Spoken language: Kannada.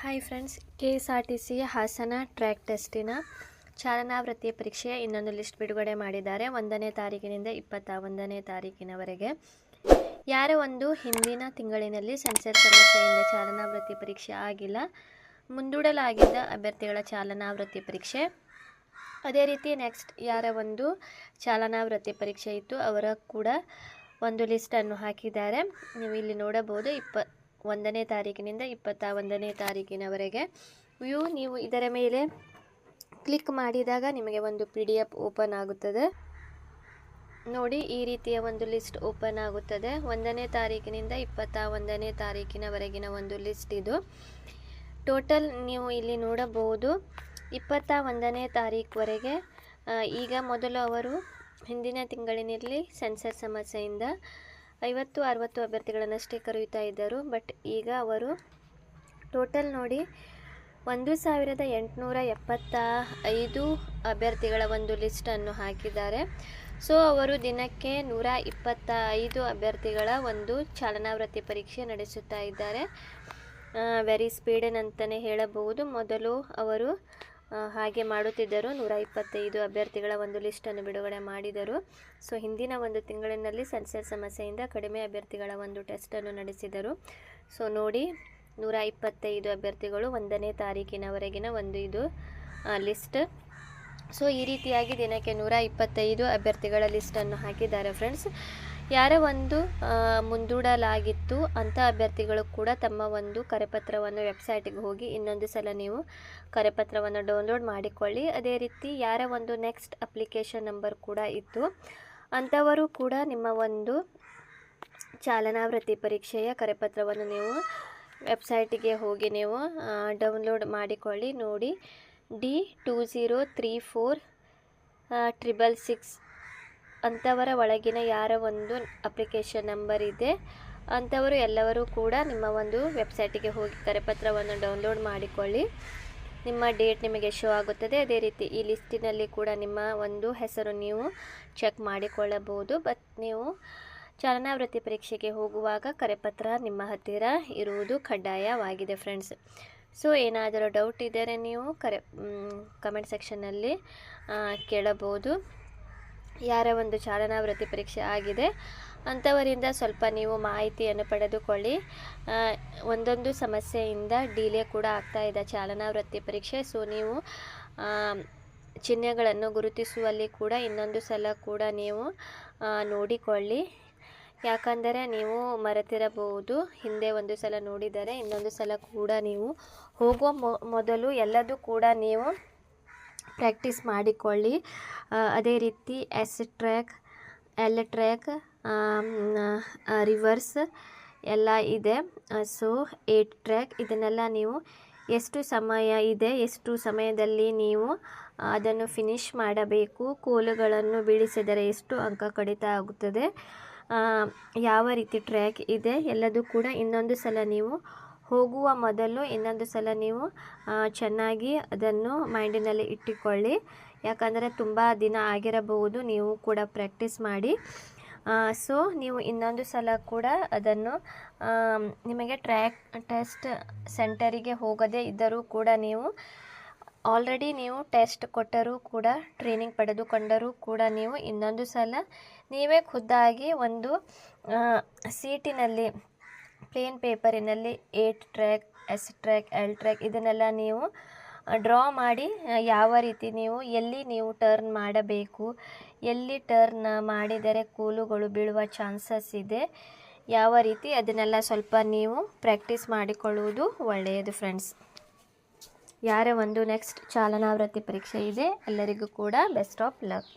Hi friends K S R T C Hassan track ಟೆಸ್ಟಿನ ಚಾಲನಾ ವೃತ್ತಿಯ ಪರೀಕ್ಷೆಯ ಇನ್ನೊಂದು ಲಿಸ್ಟ್ ಬಿಡುಗಡೆ ಮಾಡಿದ್ದಾರೆ. ಒಂದನೇ ತಾರೀಕಿನಿಂದ ಇಪ್ಪತ್ತ ಒಂದನೇ ತಾರೀಕಿನವರೆಗೆ. ಯಾರ ಒಂದು ಹಿಂದಿನ ತಿಂಗಳಿನಲ್ಲಿ ಸೆನ್ಸರ್ ಸಮಸ್ಯೆಯಿಂದ ಚಾಲನಾ ವೃತ್ತಿ ಪರೀಕ್ಷೆ ಆಗಿಲ್ಲ. ಮುಂದೂಡಲಾಗಿದ್ದ ಅಭ್ಯರ್ಥಿಗಳ ಚಾಲನಾ ವೃತ್ತಿ ಪರೀಕ್ಷೆ. ಅದೇ ರೀತಿ ನೆಕ್ಸ್ಟ್ ಯಾರ ಒಂದು ಚಾಲನಾ ವೃತ್ತಿ ಪರೀಕ್ಷೆ ಇತ್ತು, ಅವರ ಕೂಡ ಒಂದು ಲಿಸ್ಟನ್ನು ಹಾಕಿದ್ದಾರೆ. ನೀವು ಇಲ್ಲಿ ನೋಡಬಹುದು ಇಪ್ಪ ಒಂದನೇ ತಾರೀಕಿನಿಂದ ಇಪ್ಪತ್ತ ಒಂದನೇ ತಾರೀಕಿನವರೆಗೆ. ವ್ಯೂ ನೀವು ಇದರ ಮೇಲೆ ಕ್ಲಿಕ್ ಮಾಡಿದಾಗ ನಿಮಗೆ ಒಂದು ಪಿ ಡಿ ಎಫ್ ಓಪನ್ ಆಗುತ್ತದೆ. ನೋಡಿ, ಈ ರೀತಿಯ ಒಂದು ಲಿಸ್ಟ್ ಓಪನ್ ಆಗುತ್ತದೆ. ಒಂದನೇ ತಾರೀಕಿನಿಂದ ಇಪ್ಪತ್ತ ಒಂದನೇ ತಾರೀಕಿನವರೆಗಿನ ಒಂದು ಲಿಸ್ಟ್ ಇದು. ಟೋಟಲ್ ನೀವು ಇಲ್ಲಿ ನೋಡಬಹುದು, ಇಪ್ಪತ್ತ ಒಂದನೇ ತಾರೀಕುವರೆಗೆ ಈಗ ಮೊದಲು ಅವರು ಹಿಂದಿನ ತಿಂಗಳಿನಲ್ಲಿ ಸೆನ್ಸರ್ ಸಮಸ್ಯೆಯಿಂದ ಐವತ್ತು, ಅರವತ್ತು ಅಭ್ಯರ್ಥಿಗಳನ್ನಷ್ಟೇ ಕರೆಯುತ್ತಾ ಇದ್ದರು. ಬಟ್ ಈಗ ಅವರು ಟೋಟಲ್ ನೋಡಿ ಒಂದು ಸಾವಿರದ ಎಂಟುನೂರ ಎಪ್ಪತ್ತ ಐದು ಅಭ್ಯರ್ಥಿಗಳ ಒಂದು ಲಿಸ್ಟನ್ನು ಹಾಕಿದ್ದಾರೆ. ಸೊ, ಅವರು ದಿನಕ್ಕೆ ನೂರ ಇಪ್ಪತ್ತ ಐದು ಅಭ್ಯರ್ಥಿಗಳ ಒಂದು ಚಾಲನಾ ವೃತ್ತಿ ಪರೀಕ್ಷೆ ನಡೆಸುತ್ತಾ ಇದ್ದಾರೆ. ವೆರಿ ಸ್ಪೀಡನ್ ಅಂತಲೇ ಹೇಳಬಹುದು. ಮೊದಲು ಅವರು ಹಾಗೆ ಮಾಡುತ್ತಿದ್ದರು. ನೂರ ಇಪ್ಪತ್ತೈದು ಅಭ್ಯರ್ಥಿಗಳ ಒಂದು ಲಿಸ್ಟನ್ನು ಬಿಡುಗಡೆ ಮಾಡಿದರು. ಸೊ, ಹಿಂದಿನ ಒಂದು ತಿಂಗಳಿನಲ್ಲಿ ಸೆನ್ಸರ್ ಸಮಸ್ಯೆಯಿಂದ ಕಡಿಮೆ ಅಭ್ಯರ್ಥಿಗಳ ಒಂದು ಟೆಸ್ಟನ್ನು ನಡೆಸಿದರು. ಸೊ, ನೋಡಿ, ನೂರ ಇಪ್ಪತ್ತೈದು ಅಭ್ಯರ್ಥಿಗಳು ಒಂದನೇ ತಾರೀಕಿನವರೆಗಿನ ಒಂದು ಇದು ಲಿಸ್ಟ್. ಸೊ ಈ ರೀತಿಯಾಗಿ ದಿನಕ್ಕೆ ನೂರ ಇಪ್ಪತ್ತೈದು ಅಭ್ಯರ್ಥಿಗಳ ಲಿಸ್ಟನ್ನು ಹಾಕಿದ್ದಾರೆ ಫ್ರೆಂಡ್ಸ್. ಯಾರ ಒಂದು ಮುಂದೂಡಲಾಗಿತ್ತು ಅಂಥ ಅಭ್ಯರ್ಥಿಗಳು ಕೂಡ ತಮ್ಮ ಒಂದು ಕರೆಪತ್ರವನ್ನು ವೆಬ್ಸೈಟಿಗೆ ಹೋಗಿ ಇನ್ನೊಂದು ಸಲ ನೀವು ಕರೆಪತ್ರವನ್ನು ಡೌನ್ಲೋಡ್ ಮಾಡಿಕೊಳ್ಳಿ. ಅದೇ ರೀತಿ ಯಾರ ಒಂದು ನೆಕ್ಸ್ಟ್ ಅಪ್ಲಿಕೇಶನ್ ನಂಬರ್ ಕೂಡ ಇತ್ತು. ಅಂಥವರು ಕೂಡ ನಿಮ್ಮ ಒಂದು ಚಾಲನಾ ವೃತ್ತಿ ಪರೀಕ್ಷೆಯ ಕರೆಪತ್ರವನ್ನು ನೀವು ವೆಬ್ಸೈಟಿಗೆ ಹೋಗಿ ನೀವು ಡೌನ್ಲೋಡ್ ಮಾಡಿಕೊಳ್ಳಿ, ನೋಡಿ. D two zero three four triple six ಅಂಥವರ ಒಳಗಿನ ಯಾರ ಒಂದು ಅಪ್ಲಿಕೇಶನ್ ನಂಬರ್ ಇದೆ. ಅಂಥವರು ಎಲ್ಲರೂ ಕೂಡ ನಿಮ್ಮ ಒಂದು ವೆಬ್ಸೈಟಿಗೆ ಹೋಗಿ ಕರೆಪತ್ರವನ್ನು ಡೌನ್ಲೋಡ್ ಮಾಡಿಕೊಳ್ಳಿ. ನಿಮ್ಮ ಡೇಟ್ ನಿಮಗೆ ಶೋ ಆಗುತ್ತದೆ. ಅದೇ ರೀತಿ ಈ ಲಿಸ್ಟಿನಲ್ಲಿ ಕೂಡ ನಿಮ್ಮ ಒಂದು ಹೆಸರು ನೀವು ಚೆಕ್ ಮಾಡಿಕೊಳ್ಳಬಹುದು. ಬಟ್ ನೀವು ಚಾಲನಾ ವೃತ್ತಿ ಪರೀಕ್ಷೆಗೆ ಹೋಗುವಾಗ ಕರೆಪತ್ರ ನಿಮ್ಮ ಹತ್ತಿರ ಇರುವುದು ಕಡ್ಡಾಯವಾಗಿದೆ ಫ್ರೆಂಡ್ಸ್ ಸೊ ಏನಾದರೂ ಡೌಟ್ ಇದ್ದರೆ ನೀವು ಕರೆ ಕಮೆಂಟ್ ಸೆಕ್ಷನ್ನಲ್ಲಿ ಕೇಳಬಹುದು. ಯಾರ ಒಂದು ಚಾಲನಾ ವೃತ್ತಿ ಪರೀಕ್ಷೆ ಆಗಿದೆ ಅಂಥವರಿಂದ ಸ್ವಲ್ಪ ನೀವು ಮಾಹಿತಿಯನ್ನು ಪಡೆದುಕೊಳ್ಳಿ. ಒಂದೊಂದು ಸಮಸ್ಯೆಯಿಂದ ಡಿಲೇ ಕೂಡ ಆಗ್ತಾ ಇದೆ ಚಾಲನಾ ವೃತ್ತಿ ಪರೀಕ್ಷೆ. ಸೊ ನೀವು ಚಿಹ್ನೆಗಳನ್ನು ಗುರುತಿಸುವಲ್ಲಿ ಕೂಡ ಇನ್ನೊಂದು ಸಲ ಕೂಡ ನೀವು ನೋಡಿಕೊಳ್ಳಿ. ಯಾಕಂದರೆ ನೀವು ಮರೆತಿರಬಹುದು. ಹಿಂದೆ ಒಂದು ಸಲ ನೋಡಿದರೆ ಇನ್ನೊಂದು ಸಲ ಕೂಡ ನೀವು ಹೋಗುವ ಮೊದಲು ಎಲ್ಲದೂ ಕೂಡ ನೀವು ಪ್ರ್ಯಾಕ್ಟೀಸ್ ಮಾಡಿಕೊಳ್ಳಿ. ಅದೇ ರೀತಿ S track L track reverse ಎಲ್ಲ ಇದೆ. ಸೊ ಏಟ್ ಟ್ರ್ಯಾಕ್ ಇದನ್ನೆಲ್ಲ ನೀವು ಎಷ್ಟು ಸಮಯ ಇದೆ, ಎಷ್ಟು ಸಮಯದಲ್ಲಿ ನೀವು ಅದನ್ನು ಫಿನಿಶ್ ಮಾಡಬೇಕು, ಕೋಲುಗಳನ್ನು ಬೀಳಿಸಿದರೆ ಎಷ್ಟು ಅಂಕ ಕಡಿತ ಆಗುತ್ತದೆ ಯಾವ ರೀತಿ ಟ್ರ್ಯಾಕ್ ಇದೆ, ಎಲ್ಲದೂ ಕೂಡ ಇನ್ನೊಂದು ಸಲ ನೀವು ಹೋಗುವ ಮೊದಲು ಇನ್ನೊಂದು ಸಲ ನೀವು ಚೆನ್ನಾಗಿ ಅದನ್ನು ಮೈಂಡಿನಲ್ಲಿ ಇಟ್ಟುಕೊಳ್ಳಿ. ಯಾಕಂದರೆ ತುಂಬ ದಿನ ಆಗಿರಬಹುದು, ನೀವು ಕೂಡ ಪ್ರ್ಯಾಕ್ಟೀಸ್ ಮಾಡಿ. ಸೊ, ನೀವು ಇನ್ನೊಂದು ಸಲ ಕೂಡ ಅದನ್ನು ನಿಮಗೆ ಟ್ರ್ಯಾಕ್, ಟೆಸ್ಟ್ ಸೆಂಟರಿಗೆ ಹೋಗದೇ ಇದ್ದರೂ ಕೂಡ ನೀವು, ಆಲ್ರೆಡಿ ನೀವು ಟೆಸ್ಟ್ ಕೊಟ್ಟರೂ ಕೂಡ, ಟ್ರೈನಿಂಗ್ ಪಡೆದುಕೊಂಡರೂ ಕೂಡ ನೀವು ಇನ್ನೊಂದು ಸಲ ನೀವೇ ಖುದ್ದಾಗಿ ಒಂದು ಸೀಟಿನಲ್ಲಿ plain ಪೇಪರಿನಲ್ಲಿ eight track S track L track ಇದನ್ನೆಲ್ಲ ನೀವು ಡ್ರಾ ಮಾಡಿ ಯಾವ ರೀತಿ ನೀವು, ಎಲ್ಲಿ ನೀವು ಟರ್ನ್ ಮಾಡಬೇಕು, ಎಲ್ಲಿ ಟರ್ನ್ ಮಾಡಿದರೆ ಕೂಲುಗಳು ಬೀಳುವ ಚಾನ್ಸಸ್ ಇದೆ, ಯಾವ ರೀತಿ ಅದನ್ನೆಲ್ಲ ಸ್ವಲ್ಪ ನೀವು ಪ್ರಾಕ್ಟೀಸ್ ಮಾಡಿಕೊಳ್ಳುವುದು ಒಳ್ಳೆಯದು ಫ್ರೆಂಡ್ಸ್ ಯಾರ ಒಂದು ನೆಕ್ಸ್ಟ್ ಚಾಲನಾವೃತ್ತಿ ಪರೀಕ್ಷೆ ಇದೆ, ಎಲ್ಲರಿಗೂ ಕೂಡ ಬೆಸ್ಟ್ ಆಫ್ ಲಕ್